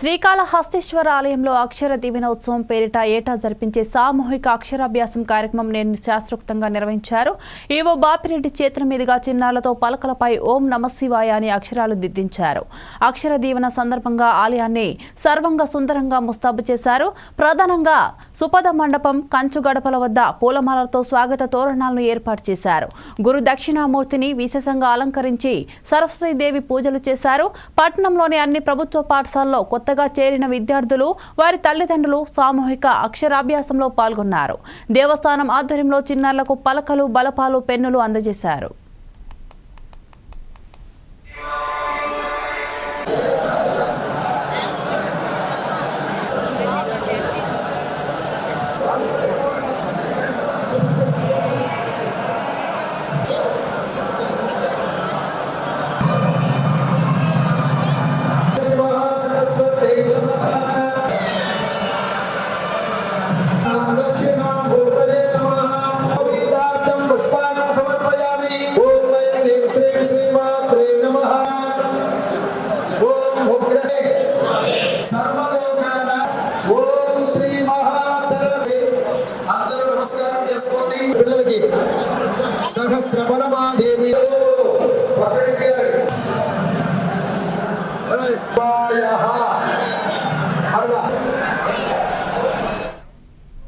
శ్రీకాళహస్తీశ్వర ఆలయంలో అక్షర దివినోత్సవం పేరిట ఏటా జరిపించే సామూహిక అక్షరాభ్యాసం కార్యక్రమం నేను శాస్త్రోక్తంగా నిర్వహించారు. ఈవో బాపిరెడ్డి చేతుల మీదుగా చిన్నాలతో పలకలపై ఓం నమశివాయ అని అక్షరాలు దిద్దించారు. అక్షర దీవెన సందర్భంగా ఆలయాన్ని సర్వంగా సుందరంగా ముస్తాబు చేశారు. ప్రధానంగా సుపద మండపం కంచు గడపల వద్ద పూలమాలతో స్వాగత తోరణాలను ఏర్పాటు చేశారు. గురు దక్షిణామూర్తిని విశేషంగా అలంకరించి సరస్వతీదేవి పూజలు చేశారు. పట్టణంలోని అన్ని ప్రభుత్వ పాఠశాలలో కొత్త కొత్తగా చేరిన విద్యార్థులు వారి తల్లిదండ్రులు సామూహిక అక్షరాభ్యాసంలో పాల్గొన్నారు. దేవస్థానం ఆధ్వర్యంలో చిన్నారులకు పలకలు బలపాలు పెన్నులు అందజేశారు. पुष्पाणं समर्पयामि ॐ वयं ह्रीं श्रीं श्रीमात्रे नमः ॐ उग्रसे సర్వలోకాన ఓం శ్రీ మహాసరస్వతి అందరూ నమస్కారం చేసుకోండి పిల్లలకి సహస్ర పరమాదేవి పక్కడికి